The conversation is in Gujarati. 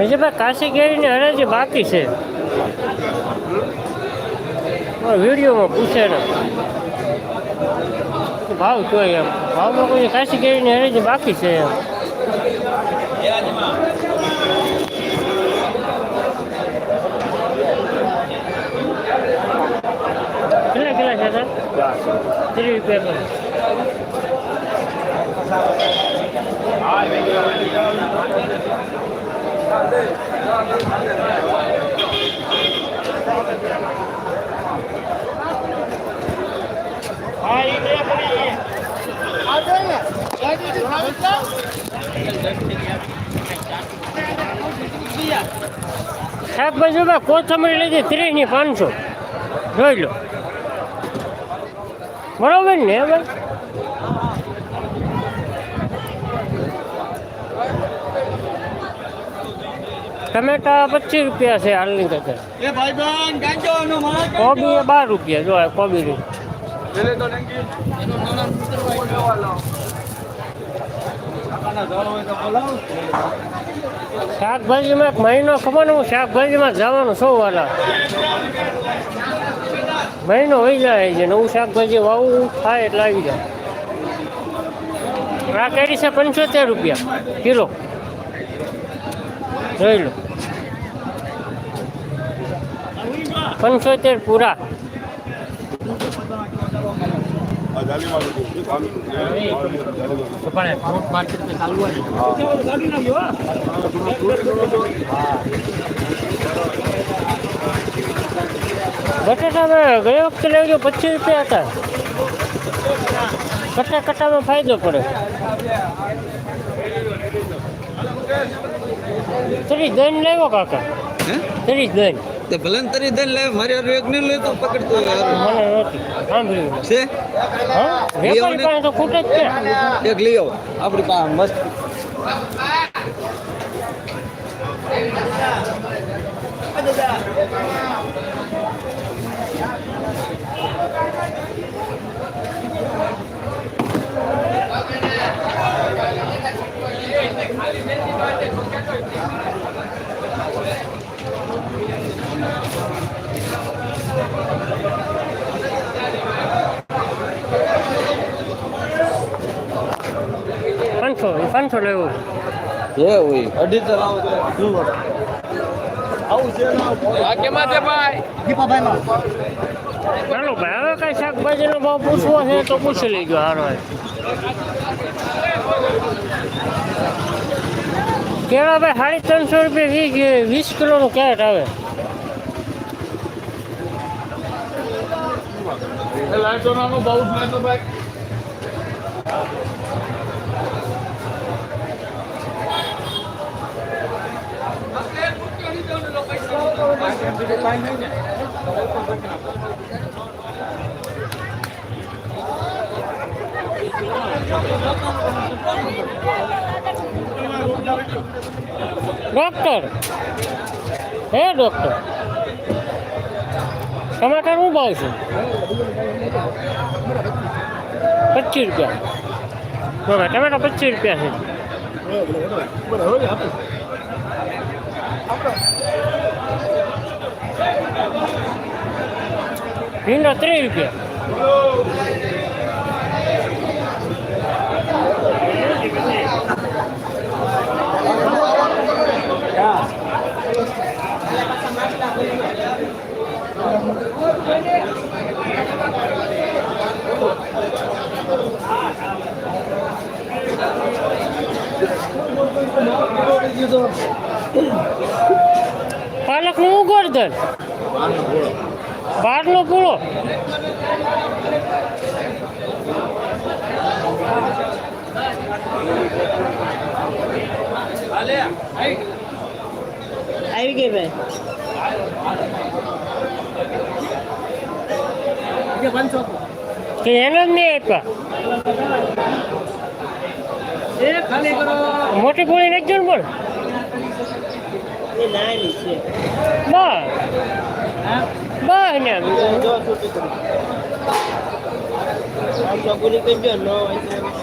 ભાઈ કાશી કેરીની હરાજી બાકી છે. વિડીયોમાં પૂછે ને. ભાવ કયો એમ. ભાવમાં કોઈ કાશી કેરીની હરાજી બાકી છે એમ. કેટલા કેટલા છે સર ત્રીસ રૂપિયા શાકભાજીમાં કોથમરી લીધી ત્રીસની પાંચસો. જોઈ લો. બરોબર ને હવે ટમેટા પચીસ રૂપિયા છે હાલની તકે કોબી એ બાર રૂપિયા જો કોબી ની. પેલે તો નંગી એનો નાના ઉતરવા કાકાના ઘર હોય તો બોલાવો. શાકભાજીમાં એક મહિનો ખબર ને હું શાકભાજીમાં જવાનું છું વાલા મહિનો હોઈ જાય છે નવું શાકભાજી વાવું થાય એટલે આવી જાય. આ કેરી છે પંચોતેર રૂપિયા કિલો. જોઈ લો. પંચોતેર પૂરા. બટેટા મેં ગયા વખતે લેવજો પચીસ રૂપિયા હતા. કટા કટામાં ફાયદો પડે. તરી દહીં લેવો કાકા? તરી ત્રીસ દહીં. તે ભલે ને તરી દઈને લાવ મારી હારું એક નહીં લેતો પકડતો હોય હારું. મને નથી સાંભળ્યું છે? હા? વેપારી પાસે તો ખૂટે જ છે. એક લઈ આવો આપણી પાસે મસ્ત પાંચસો પાંચસો લેવો એવું. હોય. અઢી તો લાવો આવું છે કેમાં છે ભાઈ? ચાલો ભાઈ હવે કઈ શાકભાજીનો ભાવ પૂછવો છે તો પૂછી લેજો હારો. કેળા ભાઈ સાડી ત્રણસો રૂપિયા વીસ વીસ કિલોનું કેરેટ આવે લાઈટો નાનો બહુ જ લાઈટો ભાઈ Doctor. Hey, doctor? ટમાટર શું ભાવ છે? પચીસ રૂપિયા. બરાબર ટમેટા પચીસ રૂપિયા છે. ભીંડા ત્રીસ રૂપિયા. પાલકનું શું ગોરધન બારનો પૂળો. આવી ગઈ ભાઈ કે એનો જ નહીં આપ્યા. મોટી પૂળી નાખજો ને પણ બસ બસ ને જો છૂટી કરી આમ ચોકુની કરજો ન હોય તો